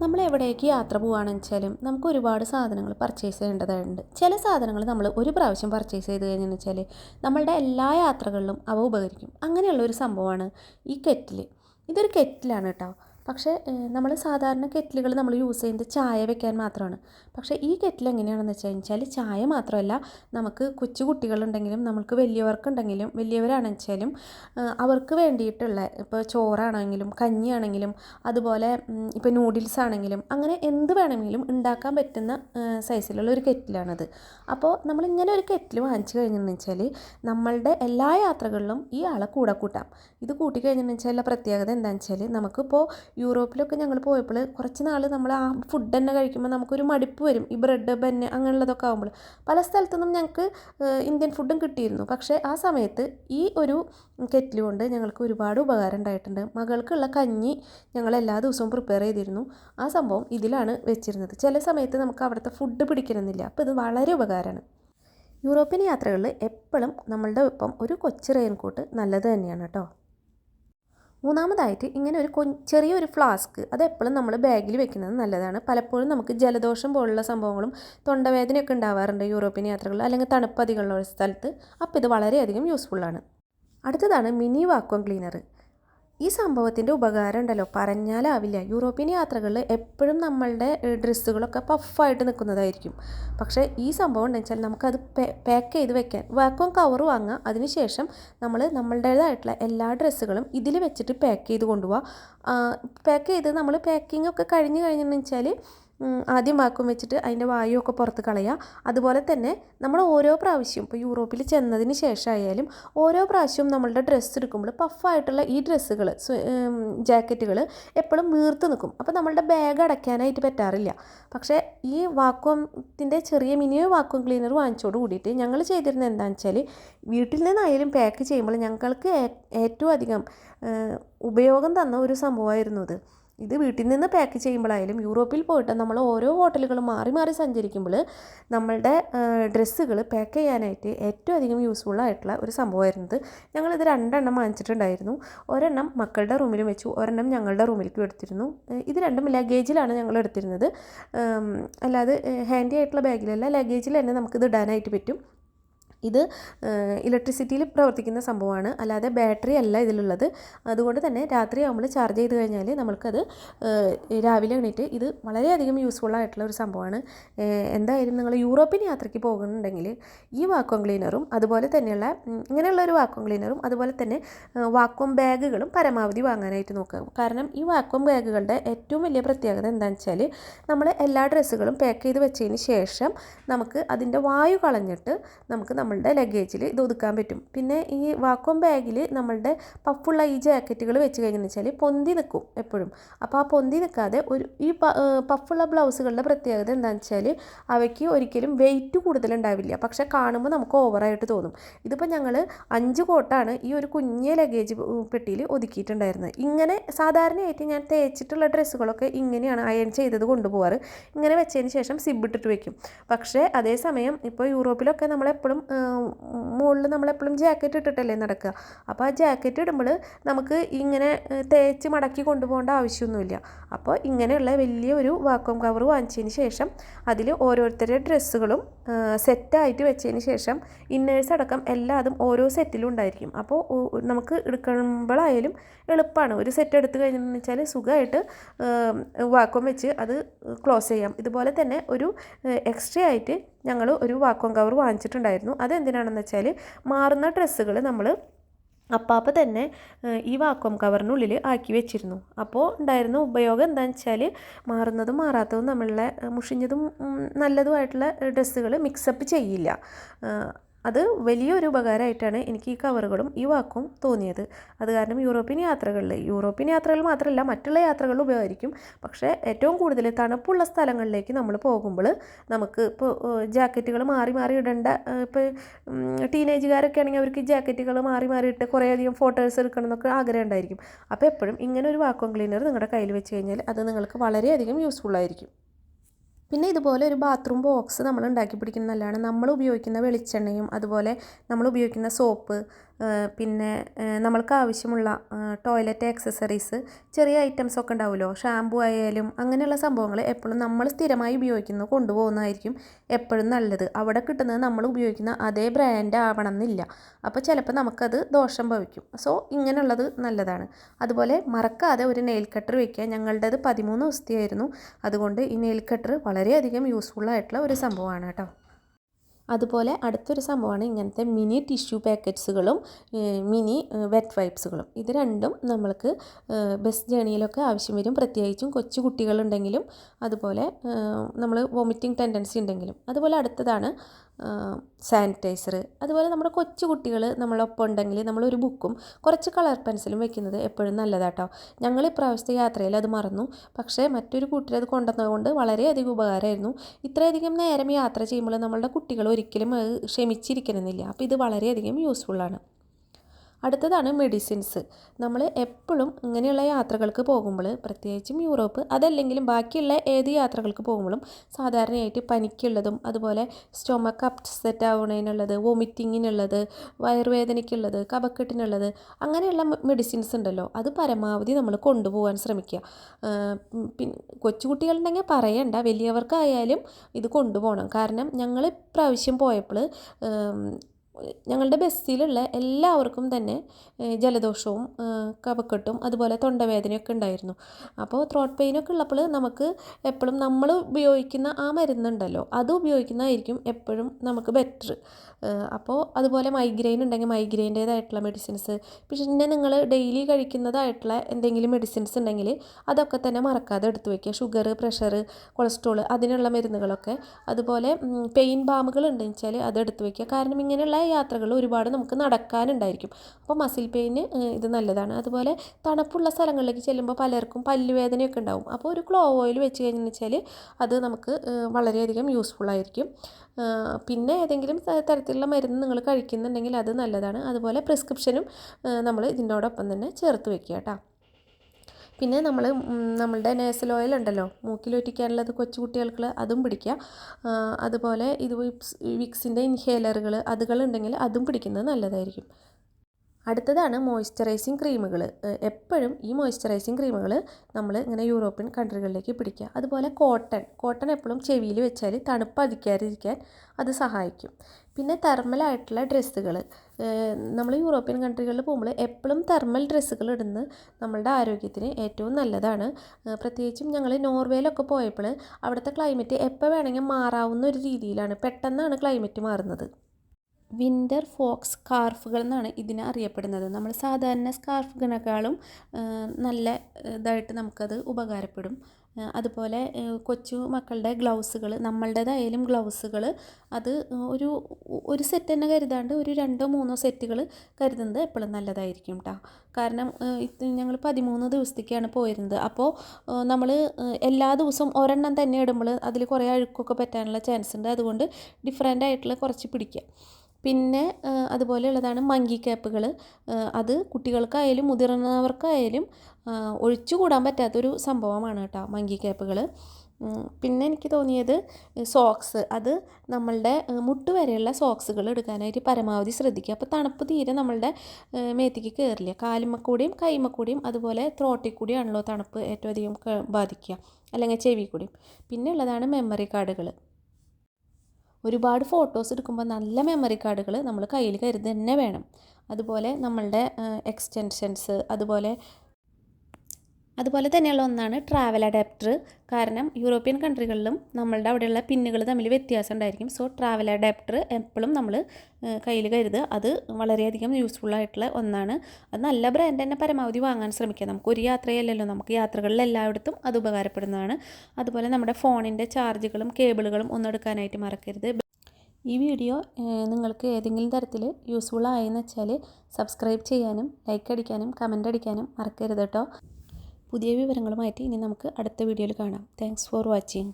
നമ്മൾ എവിടേക്ക് യാത്ര പോവുകയാണെന്ന് വെച്ചാലും നമുക്ക് ഒരുപാട് സാധനങ്ങൾ പർച്ചേസ് ചെയ്യേണ്ടതായിട്ടുണ്ട്. ചില സാധനങ്ങൾ നമ്മൾ ഒരു പ്രാവശ്യം പർച്ചേസ് ചെയ്ത് കഴിഞ്ഞെന്ന് വെച്ചാൽ നമ്മളുടെ എല്ലാ യാത്രകളിലും അവ ഉപകരിക്കും. അങ്ങനെയുള്ള ഒരു സംഭവമാണ് ഈ കെറ്റിൽ ഇതൊരു കെറ്റിലാണ് കേട്ടോ. പക്ഷേ നമ്മൾ സാധാരണ കെറ്റിലുകൾ നമ്മൾ യൂസ് ചെയ്യുന്നത് ചായ വെക്കാൻ മാത്രമാണ്. പക്ഷേ ഈ കെറ്റിൽ എങ്ങനെയാണെന്ന് വെച്ച് കഴിഞ്ഞാൽ ചായ മാത്രമല്ല നമുക്ക് കൊച്ചു കുട്ടികളുണ്ടെങ്കിലും നമുക്ക് വലിയവർക്കുണ്ടെങ്കിലും വലിയവരാണെന്ന് വെച്ചാലും അവർക്ക് വേണ്ടിയിട്ടുള്ള ഇപ്പോൾ ചോറാണെങ്കിലും കഞ്ഞിയാണെങ്കിലും അതുപോലെ ഇപ്പോൾ നൂഡിൽസ് ആണെങ്കിലും അങ്ങനെ എന്ത് വേണമെങ്കിലും ഉണ്ടാക്കാൻ പറ്റുന്ന സൈസിലുള്ള ഒരു കെറ്റിലാണത്. അപ്പോൾ നമ്മൾ ഇങ്ങനെ ഒരു കെറ്റിൽ വാങ്ങിച്ചു കഴിഞ്ഞെന്ന് വെച്ചാൽ നമ്മളുടെ എല്ലാ യാത്രകളിലും ഈ ആളെ കൂടെ കൂട്ടാം. ഇത് കൂട്ടി കഴിഞ്ഞെന്ന് വെച്ചാൽ പ്രത്യേകത എന്താണെന്ന് വെച്ചാൽ നമുക്കിപ്പോൾ യൂറോപ്പിലൊക്കെ ഞങ്ങൾ പോയപ്പോൾ കുറച്ച് നാൾ നമ്മൾ ആ ഫുഡ് തന്നെ കഴിക്കുമ്പോൾ നമുക്കൊരു മടുപ്പ് വരും. ഈ ബ്രെഡ് ബന്ന് അങ്ങനെയുള്ളതൊക്കെ ആകുമ്പോൾ പല സ്ഥലത്തുനിന്നും ഞങ്ങൾക്ക് ഇന്ത്യൻ ഫുഡും കിട്ടിയിരുന്നു. പക്ഷേ ആ സമയത്ത് ഈ ഒരു കെറ്റിൽ കൊണ്ട് ഞങ്ങൾക്ക് ഒരുപാട് ഉപകാരം ഉണ്ടായിട്ടുണ്ട്. മകൾക്കുള്ള കഞ്ഞി ഞങ്ങൾ എല്ലാ ദിവസവും പ്രിപ്പയർ ചെയ്തിരുന്നു. ആ സംഭവം ഇതിലാണ് വെച്ചിരുന്നത്. ചില സമയത്ത് നമുക്ക് അവിടുത്തെ ഫുഡ് പിടിക്കണമെന്നില്ല. അപ്പോൾ ഇത് വളരെ ഉപകാരമാണ്. യൂറോപ്യൻ യാത്രകളിൽ എപ്പോഴും നമ്മളുടെ ഒപ്പം ഒരു കൊച്ചു റെയിൻകോട്ട് നല്ലത് തന്നെയാണ് കേട്ടോ. മൂന്നാമതായിട്ട് ഇങ്ങനെ ഒരു ചെറിയൊരു ഫ്ലാസ്ക് അത് എപ്പോഴും നമ്മൾ ബാഗിൽ വെക്കുന്നത് നല്ലതാണ്. പലപ്പോഴും നമുക്ക് ജലദോഷം പോലുള്ള സംഭവങ്ങളും തൊണ്ടവേദനയൊക്കെ ഉണ്ടാവാറുണ്ട് യൂറോപ്യൻ യാത്രകളിൽ അല്ലെങ്കിൽ തണുപ്പ് അധികമുള്ള സ്ഥലത്ത്. അപ്പോൾ ഇത് വളരെയധികം യൂസ്ഫുള്ളാണ് അടുത്തതാണ് മിനി വാക്വം ക്ലീനർ ഈ സംഭവത്തിന്റെ ഉപകാരം ഉണ്ടല്ലോ. പറഞ്ഞാലാവില്ല. യൂറോപ്യൻ യാത്രകളിൽ എപ്പോഴും നമ്മളുടെ ഡ്രസ്സുകളൊക്കെ പഫായിട്ട് നിൽക്കുന്നതായിരിക്കും. പക്ഷേ ഈ സംഭവം ഉണ്ടെന്ന് വെച്ചാൽ നമുക്കത് പാക്ക് ചെയ്ത് വെക്കാൻ വാക്വം കവർ വാങ്ങുക അതിനുശേഷം നമ്മൾ നമ്മളുടേതായിട്ടുള്ള എല്ലാ ഡ്രസ്സുകളും ഇതിൽ വെച്ചിട്ട് പാക്ക് ചെയ്ത് കൊണ്ടുപോവുക പാക്ക് ചെയ്ത് നമ്മൾ പാക്കിംഗ് ഒക്കെ കഴിഞ്ഞ് കഴിഞ്ഞെന്ന് വെച്ചാൽ ആദ്യം വാക്വം വെച്ചിട്ട് അതിന്റെ വായുവൊക്കെ പുറത്ത് കളയുക അതുപോലെ തന്നെ നമ്മൾ ഓരോ പ്രാവശ്യം ഇപ്പോൾ യൂറോപ്പിൽ ചെന്നതിന് ശേഷമായാലും ഓരോ പ്രാവശ്യവും നമ്മളുടെ ഡ്രസ്സ് എടുക്കുമ്പോൾ പഫായിട്ടുള്ള ഈ ഡ്രസ്സുകൾ ജാക്കറ്റുകൾ എപ്പോഴും വീർത്ത് നിൽക്കും. അപ്പോൾ നമ്മളുടെ ബാഗ് അടയ്ക്കാനായിട്ട് പറ്റാറില്ല. പക്ഷേ ഈ വാക്വത്തിന്റെ ചെറിയ മിനി വാക്വം ക്ലീനർ വാങ്ങിച്ചോട് കൂടിയിട്ട് ഞങ്ങൾ ചെയ്തിരുന്നത് എന്താണെന്ന് വെച്ചാൽ വീട്ടിൽ നിന്നായാലും പാക്ക് ചെയ്യുമ്പോൾ ഞങ്ങൾക്ക് ഏറ്റവും അധികം ഉപയോഗം തന്ന ഒരു സംഭവമായിരുന്നു ഇത് ഇത് വീട്ടിൽ നിന്ന് പാക്ക് ചെയ്യുമ്പോഴായാലും യൂറോപ്പിൽ പോയിട്ട് നമ്മൾ ഓരോ ഹോട്ടലുകൾ മാറി മാറി സഞ്ചരിക്കുമ്പോൾ നമ്മളുടെ ഡ്രസ്സുകൾ പാക്ക് ചെയ്യാനായിട്ട് ഏറ്റവും അധികം യൂസ്ഫുൾ ആയിട്ടുള്ള ഒരു സംഭവമായിരുന്നത് ഞങ്ങളിത് രണ്ടെണ്ണം വാങ്ങിച്ചിട്ടുണ്ടായിരുന്നു. ഒരെണ്ണം മക്കളുടെ റൂമിലും വെച്ചു ഒരെണ്ണം ഞങ്ങളുടെ റൂമിലേക്കും എടുത്തിരുന്നു. ഇത് രണ്ടും ലഗേജിലാണ് ഞങ്ങൾ എടുത്തിരുന്നത്. അല്ലാതെ ഹാൻഡി ആയിട്ടുള്ള ബാഗിലല്ല ലഗേജിൽ തന്നെ നമുക്കിത് ഇടാനായിട്ട് പറ്റും. ഇത് ഇലക്ട്രിസിറ്റിയിൽ പ്രവർത്തിക്കുന്ന സംഭവമാണ്. അല്ലാതെ ബാറ്ററി അല്ല ഇതിലുള്ളത്. അതുകൊണ്ട് തന്നെ രാത്രി നമ്മൾ ചാർജ് ചെയ്ത് കഴിഞ്ഞാൽ നമ്മൾക്കത് രാവിലെ എണീറ്റ് ഇത് വളരെയധികം യൂസ്ഫുൾ ആയിട്ടുള്ള ഒരു സംഭവമാണ്. എന്തായാലും നിങ്ങൾ യൂറോപ്യൻ യാത്രയ്ക്ക് പോകുന്നുണ്ടെങ്കിൽ ഈ വാക്വം ക്ലീനറും അതുപോലെ തന്നെയുള്ള ഇങ്ങനെയുള്ള ഒരു വാക്വം ക്ലീനറും അതുപോലെ തന്നെ വാക്വം ബാഗുകളും പരമാവധി വാങ്ങാനായിട്ട് നോക്കുക. കാരണം ഈ വാക്വം ബാഗുകളുടെ ഏറ്റവും വലിയ പ്രത്യേകത എന്താണെന്ന് വെച്ചാൽ നമ്മൾ എല്ലാ ഡ്രസ്സുകളും പാക്ക് ചെയ്ത് വെച്ചതിന് ശേഷം നമുക്ക് അതിന്റെ വായു കളഞ്ഞിട്ട് നമുക്ക് നമ്മളുടെ ലഗേജിൽ ഇത് ഒതുക്കാൻ പറ്റും. പിന്നെ ഈ വാക്വം ബാഗിൽ നമ്മളുടെ പഫുള്ള ഈ ജാക്കറ്റുകൾ വെച്ച് കഴിഞ്ഞെന്ന് വെച്ചാൽ പൊന്തി നിൽക്കും എപ്പോഴും. അപ്പോൾ ആ പൊന്തി നിൽക്കാതെ ഒരു ഈ പഫുള്ള ബ്ലൗസുകളുടെ പ്രത്യേകത എന്താണെന്ന് വെച്ചാൽ അവയ്ക്ക് ഒരിക്കലും വെയിറ്റ് കൂടുതലുണ്ടാവില്ല പക്ഷെ കാണുമ്പോൾ നമുക്ക് ഓവറായിട്ട് തോന്നും. ഇതിപ്പോൾ ഞങ്ങൾ അഞ്ച് കോട്ടാണ് ഈ ഒരു കുഞ്ഞ് ലഗേജ് പെട്ടിയിൽ ഒതുക്കിയിട്ടുണ്ടായിരുന്നത്. ഇങ്ങനെ സാധാരണയായിട്ട് ഞാൻ തേച്ചിട്ടുള്ള ഡ്രസ്സുകളൊക്കെ ഇങ്ങനെയാണ് അയൺ ചെയ്തത് കൊണ്ടുപോകാറ് ഇങ്ങനെ വെച്ചതിന് ശേഷം സിബ് ഇട്ടിട്ട് വെക്കും. പക്ഷേ അതേസമയം ഇപ്പോൾ യൂറോപ്പിലൊക്കെ നമ്മളെപ്പോഴും മുകളിൽ നമ്മളെപ്പോഴും ജാക്കറ്റ് ഇട്ടിട്ടല്ലേ നടക്കുക. അപ്പോൾ ആ ജാക്കറ്റ് ഇടുമ്പോൾ നമുക്ക് ഇങ്ങനെ തേച്ച് മടക്കി കൊണ്ടുപോകേണ്ട ആവശ്യമൊന്നുമില്ല. അപ്പോൾ ഇങ്ങനെയുള്ള വലിയ ഒരു വാക്വം കവർ വാങ്ങിച്ചതിന് ശേഷം അതിൽ ഓരോരുത്തരുടെ ഡ്രസ്സുകളും സെറ്റായിട്ട് വെച്ചതിന് ശേഷം ഇന്നേഴ്സ് അടക്കം എല്ലാതും ഓരോ സെറ്റിലും ഉണ്ടായിരിക്കും. അപ്പോൾ നമുക്ക് എടുക്കുമ്പോഴായാലും എളുപ്പമാണ്. ഒരു സെറ്റ് എടുത്തു കഴിഞ്ഞെന്ന് വെച്ചാൽ സുഖമായിട്ട് വാക്വം വെച്ച് അത് ക്ലോസ് ചെയ്യാം. ഇതുപോലെ തന്നെ ഒരു എക്സ്ട്രാ ആയിട്ട് ഞങ്ങൾ ഒരു വാക്വം കവർ വാങ്ങിച്ചിട്ടുണ്ടായിരുന്നു. അതെന്തിനാണെന്ന് വെച്ചാൽ മാറുന്ന ഡ്രസ്സുകൾ നമ്മൾ അപ്പാപ്പ തന്നെ ഈ വാക്വം കവറിനുള്ളിൽ ആക്കി വെച്ചിരുന്നു. അപ്പോൾ ഉണ്ടായിരുന്ന ഉപയോഗം എന്താണെന്ന് വെച്ചാൽ മാറുന്നതും മാറാത്തതും നമ്മളുടെ മുഷിഞ്ഞതും നല്ലതുമായിട്ടുള്ള ഡ്രസ്സുകൾ മിക്സപ്പ് ചെയ്യില്ല. അത് വലിയൊരു ഉപകാരമായിട്ടാണ് എനിക്ക് ഈ കവറുകളും ഈ വാക്കും തോന്നിയത്. അത് കാരണം യൂറോപ്യൻ യാത്രകളിൽ യൂറോപ്യൻ യാത്രകൾ മാത്രമല്ല മറ്റുള്ള യാത്രകളിൽ ഉപകരിക്കും പക്ഷേ ഏറ്റവും കൂടുതൽ തണുപ്പുള്ള സ്ഥലങ്ങളിലേക്ക് നമ്മൾ പോകുമ്പോൾ നമുക്ക് ഇപ്പോൾ ജാക്കറ്റുകൾ മാറി മാറി ഇടേണ്ട ഇപ്പോൾ ടീനേജുകാരൊക്കെ ആണെങ്കിൽ അവർക്ക് ജാക്കറ്റുകൾ മാറി മാറി ഇട്ട് കുറേയധികം ഫോട്ടോസ് എടുക്കണം എന്നൊക്കെ ആഗ്രഹം ഉണ്ടായിരിക്കും. അപ്പോൾ എപ്പോഴും ഇങ്ങനെ ഒരു വാക്വം ക്ലീനർ നിങ്ങളുടെ കയ്യിൽ വെച്ച് കഴിഞ്ഞാൽ അത് നിങ്ങൾക്ക് വളരെയധികം യൂസ്ഫുൾ ആയിരിക്കും. പിന്നെ ഇതുപോലെ ഒരു ബാത്റൂം ബോക്സ് നമ്മൾ ഉണ്ടാക്കി പിടിക്കുന്നത് നല്ലതാണ്. നമ്മൾ ഉപയോഗിക്കുന്ന വെളിച്ചെണ്ണയും അതുപോലെ നമ്മൾ ഉപയോഗിക്കുന്ന സോപ്പ് പിന്നെ നമ്മൾക്ക് ആവശ്യമുള്ള ടോയ്ലറ്റ് ആക്സസറീസ് ചെറിയ ഐറ്റംസ് ഒക്കെ ഉണ്ടാവുമല്ലോ. ഷാമ്പു ആയാലും അങ്ങനെയുള്ള സംഭവങ്ങൾ എപ്പോഴും നമ്മൾ സ്ഥിരമായി ഉപയോഗിക്കുന്നത് കൊണ്ടുപോകുന്നതായിരിക്കും എപ്പോഴും നല്ലത്. അവിടെ കിട്ടുന്നത് നമ്മൾ ഉപയോഗിക്കുന്ന അതേ ബ്രാൻഡ് ആവണം എന്നില്ല അപ്പോൾ ചിലപ്പോൾ നമുക്കത് ദോഷം ഭവിക്കും. സോ ഇങ്ങനെയുള്ളത് നല്ലതാണ്. അതുപോലെ മറക്കാതെ ഒരു നെയിൽ കട്ടർ വയ്ക്കുക ഞങ്ങളുടേത് പതിമൂന്ന് ദിവസത്തെയായിരുന്നു. അതുകൊണ്ട് ഈ നെയിൽ കട്ടർ വളരെയധികം യൂസ്ഫുൾ ആയിട്ടുള്ള ഒരു സംഭവമാണ് കേട്ടോ. അതുപോലെ അടുത്തൊരു സംഭവമാണ് ഇങ്ങനത്തെ മിനി ടിഷ്യൂ പാക്കറ്റ്സുകളും മിനി വെറ്റ് വൈപ്സുകളും ഇത് രണ്ടും നമ്മൾക്ക് ബസ് ജേണിയിലൊക്കെ ആവശ്യം വരും. പ്രത്യേകിച്ചും കൊച്ചു കുട്ടികളുണ്ടെങ്കിലും അതുപോലെ നമ്മൾ വോമിറ്റിംഗ് ടെൻഡൻസി ഉണ്ടെങ്കിലും. അതുപോലെ അടുത്തതാണ് സാനിറ്റൈസർ അതുപോലെ നമ്മുടെ കൊച്ചു കുട്ടികൾ നമ്മളൊപ്പം ഉണ്ടെങ്കിൽ നമ്മളൊരു ബുക്കും കുറച്ച് കളർ പെൻസിലും വെക്കുന്നത് എപ്പോഴും നല്ലതാട്ടോ. ഞങ്ങൾ ഇപ്രാവശ്യത്തെ യാത്രയിൽ അത് മറന്നു. പക്ഷേ മറ്റൊരു കൂട്ടരത് കൊണ്ടുവന്നതുകൊണ്ട് വളരെയധികം ഉപകാരമായിരുന്നു. ഇത്രയധികം നേരം യാത്ര ചെയ്യുമ്പോൾ നമ്മളുടെ കുട്ടികൾ ഒരിക്കലും ക്ഷമിച്ചിരിക്കണമെന്നില്ല. അപ്പോൾ ഇത് വളരെയധികം യൂസ്ഫുള്ളാണ് അടുത്തതാണ് മെഡിസിൻസ് നമ്മൾ എപ്പോഴും ഇങ്ങനെയുള്ള യാത്രകൾക്ക് പോകുമ്പോൾ പ്രത്യേകിച്ചും യൂറോപ്പ് അതല്ലെങ്കിലും ബാക്കിയുള്ള ഏത് യാത്രകൾക്ക് പോകുമ്പോഴും സാധാരണയായിട്ട് പനിക്കുള്ളതും അതുപോലെ സ്റ്റൊമക്ക് അപ്സെറ്റ് ആവുന്നതിനുള്ളത് വോമിറ്റിങ്ങിനുള്ളത് വയറുവേദനയ്ക്കുള്ളത് കഫക്കെട്ടിനുള്ളത് അങ്ങനെയുള്ള മെഡിസിൻസ് ഉണ്ടല്ലോ. അത് പരമാവധി നമ്മൾ കൊണ്ടുപോകാൻ ശ്രമിക്കുക. പിന്നെ കൊച്ചുകുട്ടികളുണ്ടെങ്കിൽ പറയണ്ട. വലിയവർക്കായാലും ഇത് കൊണ്ടുപോകണം. കാരണം ഞങ്ങൾ ഇപ്രാവശ്യം പോയപ്പോൾ ഞങ്ങളുടെ ബസ്സിലുള്ള എല്ലാവർക്കും തന്നെ ജലദോഷവും കഫക്കെട്ടും അതുപോലെ തൊണ്ടവേദനയൊക്കെ ഉണ്ടായിരുന്നു. അപ്പോൾ ത്രോട്ട് പെയിനൊക്കെ ഉള്ളപ്പോൾ നമുക്ക് എപ്പോഴും നമ്മൾ ഉപയോഗിക്കുന്ന ആ മരുന്നുണ്ടല്ലോ അത് ഉപയോഗിക്കുന്നതായിരിക്കും എപ്പോഴും നമുക്ക് ബെറ്റർ അപ്പോൾ അതുപോലെ മൈഗ്രെയിൻ ഉണ്ടെങ്കിൽ മൈഗ്രെയിന്റേതായിട്ടുള്ള മെഡിസിൻസ് പിന്നെ നിങ്ങൾ ഡെയിലി കഴിക്കുന്നതായിട്ടുള്ള എന്തെങ്കിലും മെഡിസിൻസ് ഉണ്ടെങ്കിൽ അതൊക്കെ തന്നെ മറക്കാതെ എടുത്തു വയ്ക്കുക ഷുഗർ പ്രഷർ കൊളസ്ട്രോൾ അതിനുള്ള മരുന്നുകളൊക്കെ. അതുപോലെ പെയിൻ ബാമുകൾ ഉണ്ടെന്ന് വെച്ചാൽ അത് എടുത്തു വയ്ക്കുക കാരണം ഇങ്ങനെയുള്ള യാത്രകൾ ഒരുപാട് നമുക്ക് നടക്കാനുണ്ടായിരിക്കും. അപ്പോൾ മസിൽ പെയിന് ഇത് നല്ലതാണ്. അതുപോലെ തണുപ്പുള്ള സ്ഥലങ്ങളിലേക്ക് ചെല്ലുമ്പോൾ പലർക്കും പല്ലുവേദനയൊക്കെ ഉണ്ടാവും. അപ്പോൾ ഒരു ക്ലോ ഓയിൽ വെച്ച് കഴിഞ്ഞെന്ന് വെച്ചാൽ അത് നമുക്ക് വളരെയധികം യൂസ്ഫുൾ ആയിരിക്കും. പിന്നെ ഏതെങ്കിലും തരത്തിലുള്ള മരുന്ന് നിങ്ങൾ കഴിക്കുന്നുണ്ടെങ്കിൽ അത് നല്ലതാണ്. അതുപോലെ പ്രിസ്ക്രിപ്ഷനും നമ്മൾ ഇതിനോടൊപ്പം തന്നെ ചേർത്ത് വെക്കുക കേട്ടോ. പിന്നെ നമ്മൾ നമ്മളുടെ നേസൽ ഓയിൽ ഉണ്ടല്ലോ മൂക്കിലൊറ്റിക്കാനുള്ളത് കൊച്ചു കുട്ടികൾക്ക് അതും പിടിക്കുക. അതുപോലെ ഇത് വിക്സ് വിക്സിന്റെ ഇൻഹേലറുകൾ അതുകളുണ്ടെങ്കിൽ അതും പിടിക്കുന്നത് നല്ലതായിരിക്കും. അടുത്തതാണ് മോയ്സ്ചറൈസിങ് ക്രീമുകൾ എപ്പോഴും ഈ മോയ്സ്ചറൈസിങ് ക്രീമുകൾ നമ്മൾ ഇങ്ങനെ യൂറോപ്യൻ കൺട്രികളിലേക്ക് പിടിക്കുക. അതുപോലെ കോട്ടൺ കോട്ടൺ എപ്പോഴും ചെവിയിൽ വെച്ചാൽ തണുപ്പ് അധികാതിരിക്കാൻ അത് സഹായിക്കും. പിന്നെ തെർമലായിട്ടുള്ള ഡ്രസ്സുകൾ. നമ്മൾ യൂറോപ്യൻ കൺട്രികളിൽ പോകുമ്പോൾ എപ്പോഴും തെർമൽ ഡ്രസ്സുകൾ ഇടുന്നത് നമ്മളുടെ ആരോഗ്യത്തിന് ഏറ്റവും നല്ലതാണ്. പ്രത്യേകിച്ചും ഞങ്ങൾ നോർവേയിലൊക്കെ പോയപ്പോൾ അവിടുത്തെ ക്ലൈമറ്റ് എപ്പോൾ വേണമെങ്കിൽ മാറാവുന്ന ഒരു രീതിയിലാണ് പെട്ടെന്നാണ് ക്ലൈമറ്റ് മാറുന്നത്. വിന്റർ ഫോക്സ് സ്കാർഫുകൾ എന്നാണ് ഇതിനെ അറിയപ്പെടുന്നത്. നമ്മൾ സാധാരണ സ്കാർഫുകളെക്കാളും നല്ല ഇതായിട്ട് നമുക്കത് ഉപകാരപ്പെടും. അതുപോലെ കൊച്ചു മക്കളുടെ ഗ്ലൗസുകൾ നമ്മളുടേതായാലും ഗ്ലൗസുകൾ അത് ഒരു ഒരു സെറ്റ് തന്നെ കരുതാണ്ട് ഒരു രണ്ടോ മൂന്നോ സെറ്റുകൾ കരുതുന്നത് എപ്പോഴും നല്ലതായിരിക്കും കേട്ടോ കാരണം ഞങ്ങൾ പതിമൂന്ന് ദിവസത്തേക്കാണ് പോയിരുന്നത്. അപ്പോൾ നമ്മൾ എല്ലാ ദിവസവും ഒരെണ്ണം തന്നെ ഇടുമ്പോൾ അതിൽ കുറേ അഴുക്കൊക്കെ പറ്റാനുള്ള ചാൻസ് ഉണ്ട്. അതുകൊണ്ട് ഡിഫറെന്റ് ആയിട്ടുള്ള കുറച്ച് പിടിക്കുക. പിന്നെ അതുപോലെയുള്ളതാണ് മങ്കി ക്യാപ്പുകൾ അത് കുട്ടികൾക്കായാലും മുതിർന്നവർക്കായാലും ഒഴിച്ചുകൂടാൻ പറ്റാത്തൊരു സംഭവമാണ് കേട്ടോ മങ്കി ക്യാപ്പുകൾ പിന്നെ എനിക്ക് തോന്നിയത് സോക്സ്. അത് നമ്മളുടെ മുട്ട് വരെയുള്ള സോക്സുകൾ എടുക്കാനായിട്ട് പരമാവധി ശ്രദ്ധിക്കുക. അപ്പോൾ തണുപ്പ് തീരെ നമ്മളുടെ മേത്തേക്ക് കയറില്ല കാലുമ്മക്കൂടിയും കൈമക്കൂടിയും അതുപോലെ ത്രോട്ടിൽ കൂടിയാണല്ലോ തണുപ്പ് ഏറ്റവും അധികം ബാധിക്കുക. അല്ലെങ്കിൽ ചെവി കൂടിയും. പിന്നെ ഉള്ളതാണ് മെമ്മറി കാർഡുകൾ ഒരുപാട് ഫോട്ടോസ് എടുക്കുമ്പോൾ നല്ല മെമ്മറി കാർഡുകൾ നമ്മൾ കയ്യിൽ കരുതന്നെ വേണം. അതുപോലെ നമ്മളുടെ എക്സ്റ്റെൻഷൻസ് അതുപോലെ അതുപോലെ തന്നെയുള്ള ഒന്നാണ് ട്രാവൽ അഡാപ്റ്റർ കാരണം യൂറോപ്യൻ കൺട്രികളിലും നമ്മളുടെ അവിടെയുള്ള പിന്നുകൾ തമ്മിൽ വ്യത്യാസം ഉണ്ടായിരിക്കും. സോ ട്രാവൽ അഡാപ്റ്റർ എപ്പോഴും നമ്മൾ കയ്യിൽ കരുതുക. അത് വളരെയധികം യൂസ്ഫുൾ ആയിട്ടുള്ള ഒന്നാണ്. അത് നല്ല ബ്രാൻഡ് തന്നെ പരമാവധി വാങ്ങാൻ ശ്രമിക്കുക നമുക്ക് ഒരു യാത്രയല്ലല്ലോ. നമുക്ക് യാത്രകളിൽ എല്ലായിടത്തും അത് ഉപകാരപ്പെടുന്നതാണ്. അതുപോലെ നമ്മുടെ ഫോണിന്റെ ചാർജുകളും കേബിളുകളും ഒന്നും എടുക്കാനായിട്ട് മറക്കരുത്. ഈ വീഡിയോ നിങ്ങൾക്ക് ഏതെങ്കിലും തരത്തിൽ യൂസ്ഫുൾ ആയെന്ന് വെച്ചാൽ സബ്സ്ക്രൈബ് ചെയ്യാനും ലൈക്ക് അടിക്കാനും കമന്റ് അടിക്കാനും മറക്കരുത് കേട്ടോ. പുതിയ വിവരങ്ങളുമായിട്ട് ഇനി നമുക്ക് അടുത്ത വീഡിയോയിൽ കാണാം. Thanks for watching